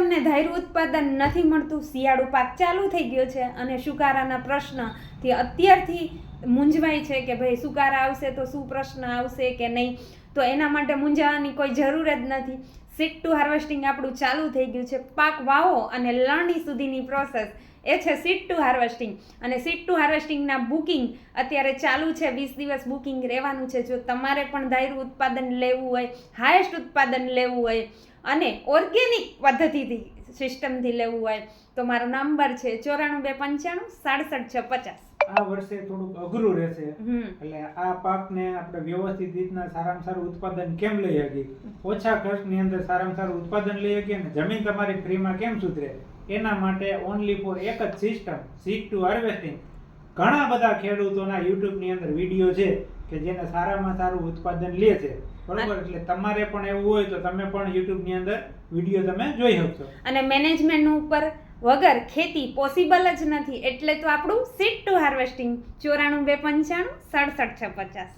નથી મળતું, શિયાળુ પાક ચાલુ થઈ ગયો છે અને સુકારાના પ્રશ્નથી અત્યારથી મૂંઝવાય છે કે ભાઈ સુકારા આવશે તો શું પ્રશ્ન આવશે કે નહીં? તો એના માટે મૂંઝાવાની કોઈ જરૂર જ નથી. સીટ ટુ હાર્વેસ્ટિંગ આપણું ચાલુ થઈ ગયું છે. પાક વાવો અને લણણી સુધીની પ્રોસેસ એ છે સીટ ટુ હાર્વેસ્ટિંગ અને સીટ ટુ હાર્વેસ્ટિંગના બુકિંગ અત્યારે ચાલુ છે. વીસ દિવસ બુકિંગ રહેવાનું છે. જો તમારે પણ ધાર્યું ઉત્પાદન લેવું હોય હાયેસ્ટ ઉત્પાદન લેવું હોય અને ઓર્ગેનિક પદ્ધતિથી સિસ્ટમથી લેવું હોય તો મારો નંબર છે ચોરાણું બે પંચાણું સાડસઠ છ પચાસ. આ વર્ષે થોડુંક અઘરું રહેશે. એટલે આ પાકને આપણે વ્યવસ્થિત રીતના સારામાં સારું ઉત્પાદન કેમ લઈ શકીએ? ઓછા ખર્ચની અંદર સારામાં સારું ઉત્પાદન લઈ શકીએ ને જમીન તમારી ફ્રીમાં કેમ સુધરે? એના માટે ઓનલી ફોર એક જ સિસ્ટમ સીટ ટુ હાર્વેસ્ટિંગ ઘણા બધા ખેડૂતોના યુટ્યુબની અંદર વીડિયો છે કે જેને સારામાં સારું ઉત્પાદન લે છે. બરોબર? એટલે તમારે પણ એવું હોય તો તમે પણ યુટ્યુબની અંદર વીડિયો તમે જોઈ શકશો. અને મેનેજમેન્ટ ઉપર વગર ખેતી પોસિબલ જ નથી. એટલે તો આપણું સીટ ટુ હાર્વેસ્ટિંગ ચોરાણું બે પંચાણું, સડસઠ છ પચાસ